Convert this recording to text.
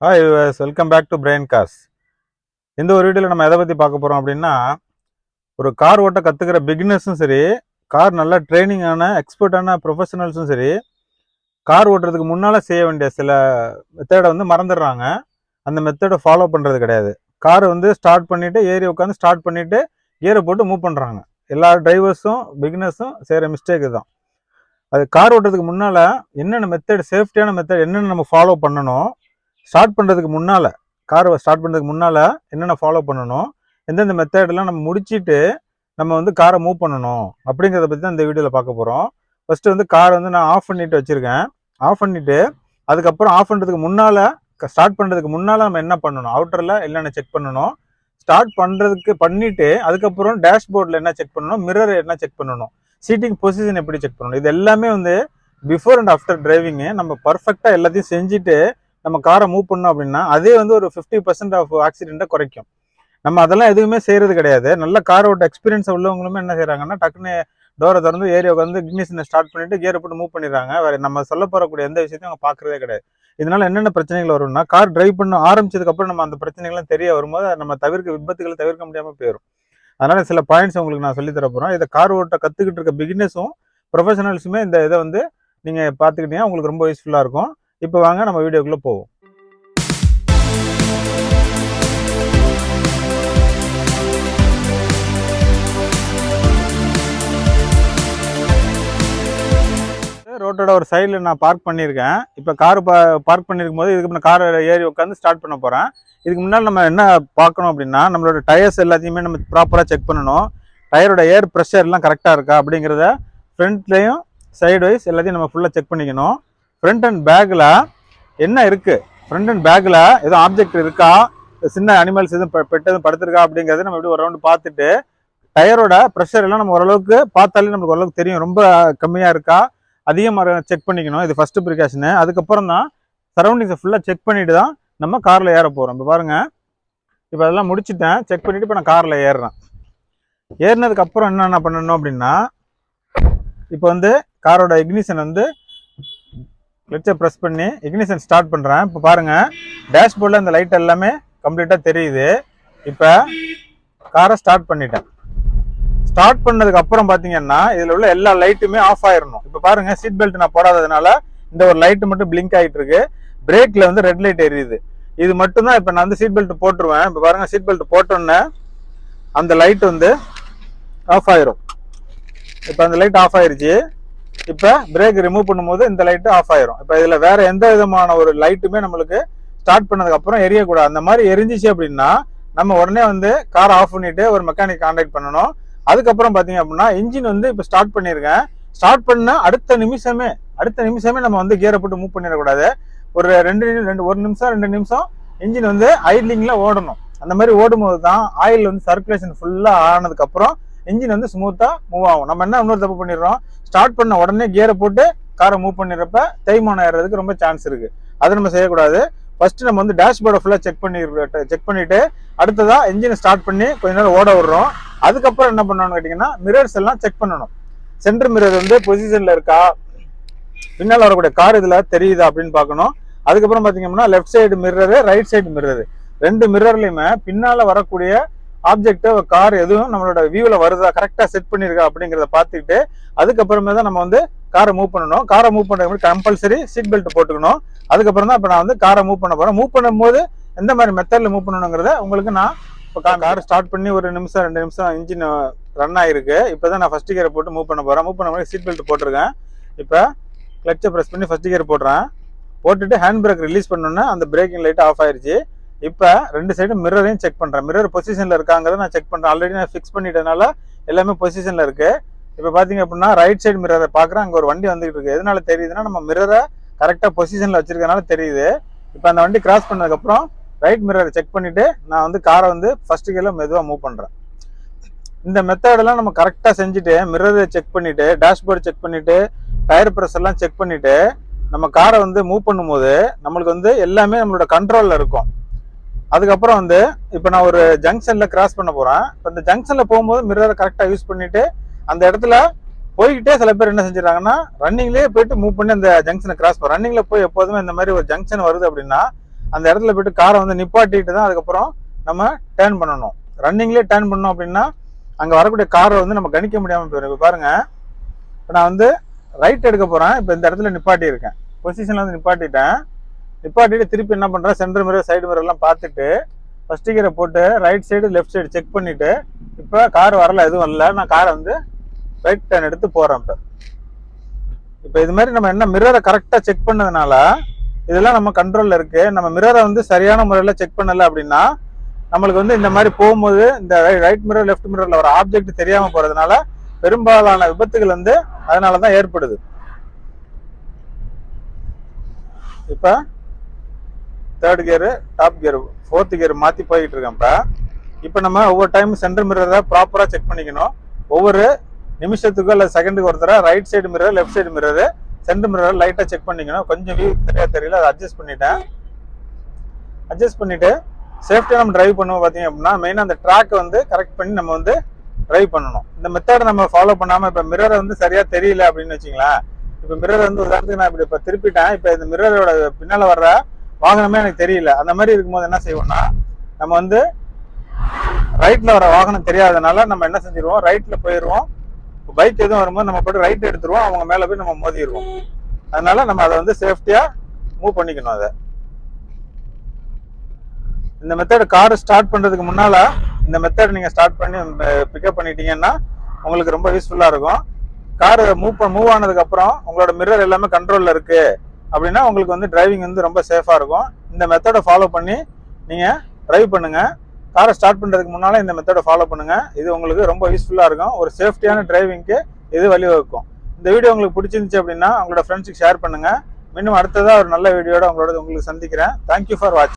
Hi welcome back to brain cause இந்த ஒரு வீடியோவில் நம்ம எதை பற்றி பார்க்க போகிறோம் அப்படின்னா ஒரு கார் ஓட்ட கற்றுக்கிற பிகினர்ஸும் சரி கார் நல்லா ட்ரைனிங்கான எக்ஸ்பர்ட்டான ப்ரொஃபஷனல்ஸும் சரி கார் ஓட்டுறதுக்கு முன்னால் செய்ய வேண்டிய சில மெத்தடை வந்து மறந்துடுறாங்க. அந்த மெத்தடை ஃபாலோ பண்ணுறது கிடையாது. கார் வந்து ஸ்டார்ட் பண்ணிவிட்டு ஏறி உட்காந்து ஸ்டார்ட் பண்ணிவிட்டு கியரை போட்டு மூவ் பண்ணுறாங்க எல்லா டிரைவர்ஸும் பிகினர்ஸும் செய்கிற மிஸ்டேக் தான் அது கார் ஓட்டுறதுக்கு முன்னால் என்னென்ன மெத்தட் சேஃப்டியான மெத்தட் என்னென்ன நம்ம ஃபாலோ பண்ணணும் ஸ்டார்ட் பண்ணுறதுக்கு முன்னால் காரை ஸ்டார்ட் பண்ணுறதுக்கு முன்னால் என்னென்ன ஃபாலோ பண்ணணும் எந்தெந்த மெத்தடெல்லாம் நம்ம முடிச்சிட்டு நம்ம வந்து காரை மூவ் பண்ணணும் அப்படிங்கிறத பற்றி தான் இந்த வீடியோவில் பார்க்க போகிறோம் ஃபஸ்ட்டு வந்து காரை வந்து நான் ஆஃப் பண்ணிட்டு வச்சுருக்கேன். ஆஃப் பண்ணிவிட்டு அதுக்கப்புறம் ஆஃப் பண்ணுறதுக்கு முன்னால் ஸ்டார்ட் பண்ணுறதுக்கு முன்னால் நம்ம என்ன பண்ணணும்? அவுட்டரில் என்னென்ன செக் பண்ணணும்? ஸ்டார்ட் பண்ணுறதுக்கு பண்ணிவிட்டு அதுக்கப்புறம் டேஷ்போர்டில் என்ன செக் பண்ணணும்? மிரர் என்ன செக் பண்ணணும்? சீட்டிங் பொசிஷன் எப்படி செக் பண்ணணும்? இது எல்லாமே வந்து பிஃபோர் அண்ட் ஆஃப்டர் டிரைவிங்கு நம்ம பர்ஃபெக்டாக எல்லாத்தையும் செஞ்சுட்டு நம்ம காரை மூவ் பண்ணோம் அப்படின்னா அதே வந்து ஒரு ஃபிஃப்டி பர்சன்ட் ஆஃப் ஆக்சிடென்ட்டை குறைக்கும். நம்ம அதெல்லாம் எதுவுமே செய்யறது கிடையாது. நல்ல காரோட எக்ஸ்பீரியன்ஸ் உள்ளவங்களுமே என்ன செய்யறாங்கன்னா டக்குன்னு டோரை திறந்து ஏரியா வந்து இக்னிஷனை ஸ்டார்ட் பண்ணிட்டு கியர் போட்டு மூவ் பண்ணிடுறாங்க. வேற நம்ம சொல்ல போறக்கூடிய எந்த விஷயத்தையும் அவங்க பார்க்கறதே கிடையாது. இதனால என்னென்ன பிரச்சனைகள் வரும்னா கார் டிரைவ் பண்ண ஆரம்பிச்சதுக்கு அப்புறம் நம்ம அந்த பிரச்சனைகள்லாம் தெரிய வரும்போது நம்ம தவிர்க்க விபத்துகளை தவிர்க்க முடியாம போயிடும் அதனால சில பாயிண்ட்ஸ் உங்களுக்கு நான் சொல்லி தர போறேன். இதை கார் ஓட்ட கத்துக்கிட்டு இருக்க பிகினர்ஸும் ப்ரொஃபஷனல்ஸுமே இந்த இதை வந்து நீங்க பாத்துக்கிட்டீங்கன்னா உங்களுக்கு ரொம்ப யூஸ்ஃபுல்லா இருக்கும். இப்போ வாங்க நம்ம வீடியோக்குள்ளே போவோம். ரோட்டோட ஒரு சைடில் நான் பார்க் பண்ணியிருக்கேன். இப்போ கார் பார்க் பண்ணியிருக்கும் போது இதுக்கு நான் கார் ஏறி உட்காந்து ஸ்டார்ட் பண்ண போகிறேன் இதுக்கு முன்னால் நம்ம என்ன பார்க்கணும் அப்படின்னா நம்மளோட டயர்ஸ் எல்லாத்தையுமே நம்ம ப்ராப்பராக செக் பண்ணணும். டயரோட ஏர் ப்ரெஷர்லாம் கரெக்டாக இருக்கா அப்படிங்கிறத ஃப்ரண்ட்லேயும் சைடு வைஸ் எல்லாத்தையும் நம்ம ஃபுல்லாக செக் பண்ணிக்கணும். ஃப்ரண்ட் அண்ட் பேக்கில் என்ன இருக்குது ஃப்ரண்ட் அண்ட் பேக்கில் எதுவும் ஆப்ஜெக்ட் இருக்கா? சின்ன அனிமல்ஸ் எதுவும் பெ- பெட் எதுவும் படுத்திருக்கா? அப்படிங்கிறத நம்ம எப்படி ஒரு ரவுண்டு பார்த்துட்டு டயரோட ப்ரெஷர் எல்லாம் நம்ம ஓரளவுக்கு பார்த்தாலே நமக்கு ஓரளவுக்கு தெரியும். ரொம்ப கம்மியாக இருக்கா? அதிகமாக செக் பண்ணிக்கணும். இது ஃபஸ்ட்டு ப்ரிகாஷனு அதுக்கப்புறம் தான் சரௌண்டிங்ஸை ஃபுல்லாக செக் பண்ணிட்டு தான் நம்ம காரில் ஏற போகிறோம் இப்போ பாருங்கள் இப்போ அதெல்லாம் முடிச்சுட்டேன். செக் பண்ணிவிட்டு இப்போ நான் காரில் ஏறுறேன். ஏறினதுக்கப்புறம் என்னென்ன பண்ணணும் அப்படின்னா இப்போ வந்து காரோட இக்னிஷன் வந்து கிளிச்சை ப்ரெஸ் பண்ணி இக்னிஷன் ஸ்டார்ட் பண்ணுறேன் இப்போ பாருங்கள் டேஷ்போர்டில் இந்த லைட் எல்லாமே கம்ப்ளீட்டாக தெரியுது. இப்போ காரை ஸ்டார்ட் பண்ணிட்டேன். ஸ்டார்ட் பண்ணதுக்கு அப்புறம் பார்த்தீங்கன்னா இதில் உள்ள எல்லா லைட்டுமே ஆஃப் ஆயிடணும் இப்போ பாருங்கள் சீட் பெல்ட் நான் போடாததுனால இந்த ஒரு லைட்டு மட்டும் பிளிங்க் ஆகிட்டு இருக்கு பிரேக்கில் வந்து ரெட் லைட் எரியுது. இது மட்டும்தான் இப்போ நான் வந்து சீட் பெல்ட் போட்டுருவேன். இப்போ பாருங்கள் சீட் பெல்ட் போட்டோன்னே அந்த லைட் வந்து ஆஃப் ஆயிரும். இப்போ அந்த லைட் ஆஃப் ஆயிருச்சு. இப்ப பிரேக் ரிமூவ் பண்ணும்போது இந்த லைட்டு ஆஃப் ஆயிரும். இப்ப இதுல வேற எந்த விதமான ஒரு லைட்டுமே நம்மளுக்கு ஸ்டார்ட் பண்ணதுக்கு அப்புறம் எரியக்கூடாது. அந்த மாதிரி எரிஞ்சிச்சு அப்படின்னா நம்ம உடனே வந்து கார் ஆஃப் பண்ணிட்டு ஒரு மெக்கானிக் கான்டாக்ட் பண்ணணும். அதுக்கப்புறம் பாத்தீங்க அப்படின்னா இன்ஜின் வந்து இப்போ ஸ்டார்ட் பண்ணியிருக்கேன் ஸ்டார்ட் பண்ண அடுத்த நிமிஷமே அடுத்த நிமிஷமே நம்ம வந்து கியரை போட்டு மூவ் பண்ணிடக்கூடாது. ஒரு ரெண்டு ரெண்டு ஒரு நிமிஷம் ரெண்டு நிமிஷம் இன்ஜின் வந்து ஐட்லிங்ல ஓடணும். அந்த மாதிரி ஓடும்போது தான் ஆயில் வந்து சர்க்குலேஷன் ஃபுல்லா ஆனதுக்கு அப்புறம் இன்ஜின் வந்து ஸ்மூத்தா மூவ் ஆகும். நம்ம என்ன இன்னொரு தப்பு பண்ணிடுறோம்? ஸ்டார்ட் பண்ண உடனே கியரை போட்டு காரை மூவ் பண்ணிடுறப்ப தேய்மானம் ஏறதுக்கு ரொம்ப சான்ஸ் இருக்கு. அதை நம்ம செய்யக்கூடாது. ஃபர்ஸ்ட் நம்ம வந்து டேஷ்போர்டை ஃபுல்லாக செக் பண்ணி செக் பண்ணிட்டு அடுத்ததாக இன்ஜினை ஸ்டார்ட் பண்ணி கொஞ்ச நேரம் ஓட விடுறோம். அதுக்கப்புறம் என்ன பண்ணணும்னு கேட்டிங்கன்னா மிரர்ஸ் எல்லாம் செக் பண்ணணும். சென்டர் மிரர் வந்து பொசிஷனில் இருக்கா? பின்னால் வரக்கூடிய கார் இதில் தெரியுதா அப்படின்னு பார்க்கணும். அதுக்கப்புறம் பார்த்தீங்கன்னா left side mirror right side mirror ரெண்டு மிரர்லையுமே பின்னால் வரக்கூடிய ஆப்ஜெக்டோ கார் எதுவும் நம்மளோட வியூவில் வருதா கரெக்டாக செட் பண்ணிருக்கா அப்படிங்கிறத பார்த்துக்கிட்டு அதுக்கப்புறமே தான் நம்ம வந்து காரை மூவ் பண்ணணும். காரை மூவ் பண்ணுறது கம்பல்சரி சீட் பெல்ட் போட்டுக்கணும். அதுக்கப்புறம் தான் இப்போ நான் வந்து காரை மூவ் பண்ண போகிறேன் மூவ் பண்ணும்போது எந்த மாதிரி மெத்தடில் மூவ் பண்ணணுங்கிறத உங்களுக்கு நான் இப்போ கார் ஸ்டார்ட் பண்ணி ஒரு நிமிஷம் ரெண்டு நிமிஷம் இன்ஜின் ரன் ஆகிருக்கு இப்போ தான் நான் ஃபர்ஸ்ட் கியரை போட்டு மூவ் பண்ண போகிறேன் மூவ் பண்ண சீட் பெல்ட் போட்டிருக்கேன். இப்போ கிளச்சை ப்ரெஸ் பண்ணி ஃபர்ஸ்ட் கியர் போடுறேன் போட்டுட்டு ஹேண்ட் பிரேக் ரிலீஸ் பண்ணோன்னே அந்த பிரேக்கிங் லைட் ஆஃப் ஆயிடுச்சு இப்போ ரெண்டு சைடு மிரரையும் செக் பண்ணுறேன் மிரர் பொசிஷனில் இருக்காங்கிறத நான் செக் பண்ணுறேன் ஆல்ரெடி நான் ஃபிக்ஸ் பண்ணிட்டதுனால எல்லாமே பொசிஷனில் இருக்குது இப்போ பார்த்தீங்க அப்படின்னா ரைட் சைடு மிரரை பார்க்குறேன் அங்கே ஒரு வண்டி வந்துகிட்டு இருக்கு. எதனால தெரியுதுன்னா நம்ம மிரரை கரெக்டாக பொசிஷனில் வச்சிருக்கனால தெரியுது. இப்போ அந்த வண்டி கிராஸ் பண்ணதுக்கப்புறம் ரைட் மிரரை செக் பண்ணிவிட்டு நான் வந்து காரை வந்து ஃபஸ்ட்டு கீழே மெதுவாக மூவ் பண்ணுறேன் இந்த மெத்தடெல்லாம் நம்ம கரெக்டாக செஞ்சுட்டு மிரரை செக் பண்ணிவிட்டு டேஷ்போர்டு செக் பண்ணிவிட்டு டயர் ப்ரெஸ் எல்லாம் செக் பண்ணிவிட்டு நம்ம காரை வந்து மூவ் பண்ணும்போது நம்மளுக்கு வந்து எல்லாமே நம்மளோட கண்ட்ரோலில் இருக்கும். அதுக்கப்புறம் வந்து இப்போ நான் ஒரு ஜங்ஷனில் கிராஸ் பண்ண போகிறேன் இப்போ இந்த ஜங்ஷனில் போகும்போது மிரரை கரெக்டாக யூஸ் பண்ணிவிட்டு அந்த இடத்துல போய்கிட்டே சில பேர் என்ன செஞ்சிடறாங்கன்னா ரன்னிங்லேயே போயிட்டு மூவ் பண்ணி அந்த ஜங்ஷனை கிராஸ் பண்ண ரன்னிங்கில் போய் எப்போதுமே இந்த மாதிரி ஒரு ஜங்ஷன் வருது அப்படின்னா அந்த இடத்துல போயிட்டு காரை வந்து நிப்பாட்டிட்டு தான் அதுக்கப்புறம் நம்ம டேர்ன் பண்ணணும். ரன்னிங்லேயே டேர்ன் பண்ணோம் அப்படின்னா அங்கே வரக்கூடிய காரை வந்து நம்ம கணிக்க முடியாமல் போயிடும். இப்போ பாருங்கள் இப்போ நான் வந்து ரைட் எடுக்க போகிறேன் இப்போ இந்த இடத்துல நிப்பாட்டியிருக்கேன். பொசிஷனில் வந்து நிப்பாட்டிட்டேன். நிப்பாட்டிட்டு திருப்பி என்ன பண்ணுறேன் சென்டர் மிரர் சைடு மிரர் எல்லாம் பார்த்துட்டு ஃபஸ்ட்டு கீரை போட்டு right side left side check பண்ணிவிட்டு இப்போ கார் வரல எதுவும் வரல. நான் காரை வந்து ரைட் டேன் எடுத்து போகிறேன் இப்போ. இப்போ இது மாதிரி நம்ம என்ன மிரரை கரெக்டாக செக் பண்ணதுனால இதெல்லாம் நம்ம கண்ட்ரோலில் இருக்குது நம்ம மிரரை வந்து சரியான முறையில் செக் பண்ணலை அப்படின்னா நம்மளுக்கு வந்து இந்த மாதிரி போகும்போது இந்த ரைட் மிரர் லெஃப்ட் மிரரில் வர ஆப்ஜெக்ட் தெரியாமல் போகிறதுனால பெரும்பாலான விபத்துகள் வந்து அதனால தான் ஏற்படுது. இப்போ third gear top gear fourth gear மாற்றி போய்கிட்டு இருக்கேன் இப்போ. இப்போ நம்ம ஒவ்வொரு டைம் சென்டர் மிரரை ப்ராப்பராக செக் பண்ணிக்கணும். ஒவ்வொரு நிமிஷத்துக்கு இல்லை செகண்டுக்கு ஒரு தடவை right side mirror left side mirror centre mirror லைட்டாக செக் பண்ணிக்கணும். கொஞ்சம் வியூ சரியா தெரியல அதை அட்ஜஸ்ட் பண்ணிட்டேன். அட்ஜஸ்ட் பண்ணிட்டு சேஃப்டியாக நம்ம டிரைவ் பண்ணுவோம் பார்த்தீங்க அப்படின்னா மெயினாக அந்த ட்ராக்கை வந்து கரெக்ட் பண்ணி நம்ம வந்து ட்ரைவ் பண்ணணும். இந்த மெத்தடை நம்ம ஃபாலோ பண்ணாமல் இப்போ மிரரை வந்து சரியாக தெரியல அப்படின்னு வச்சிங்களேன் இப்போ மிரர் வந்து உதாரணத்துக்கு நான் இப்படி இப்போ திருப்பிட்டேன். இப்போ இந்த மிரரோட பின்னால் வர்ற வாகனமே எனக்கு தெரியல. அந்த மாதிரி இருக்கும்போது என்ன செய்வோம்னா நம்ம வந்து ரைட்ல வர வாகனம் தெரியாதனால நம்ம என்ன செஞ்சிருவோம்? ரைட்ல போயிடுவோம். பைக் எதுவும் வரும்போது நம்ம போட்டு ரைட் எடுத்துருவோம். அவங்க மேல போய் நம்ம மோதிடுவோம். அதனால நம்ம அதை வந்து சேஃப்டியா மூவ் பண்ணிக்கணும் அதை. இந்த மெத்தட் கார் ஸ்டார்ட் பண்றதுக்கு முன்னால இந்த மெத்தட் நீங்க ஸ்டார்ட் பண்ணி பிக்கப் பண்ணிட்டீங்கன்னா உங்களுக்கு ரொம்ப யூஸ்ஃபுல்லா இருக்கும். கார் மூவ் மூவ் ஆனதுக்கு அப்புறம் உங்களோட மிரர் எல்லாமே கண்ட்ரோல்ல இருக்கு. அப்படின்னா உங்களுக்கு வந்து டிரைவிங் வந்து ரொம்ப சேஃபாக இருக்கும். இந்த மெத்தடை ஃபாலோ பண்ணி நீங்கள் டிரைவ் பண்ணுங்கள் காரை ஸ்டார்ட் பண்ணுறதுக்கு முன்னால் இந்த மெத்தடை ஃபாலோ பண்ணுங்கள் இது உங்களுக்கு ரொம்ப யூஸ்ஃபுல்லாக இருக்கும். ஒரு சேஃப்டியான டிரைவிங்க்கு இது வழிவகுக்கும். இந்த வீடியோ உங்களுக்கு பிடிச்சிருந்துச்சு அப்படின்னா உங்களோட ஃப்ரெண்ட்ஸுக்கு ஷேர் பண்ணுங்க. மீண்டும் அடுத்ததாக ஒரு நல்ல வீடியோட உங்களோட உங்களுக்கு சந்திக்கிறேன். தேங்க்யூ ஃபார் வாட்சிங்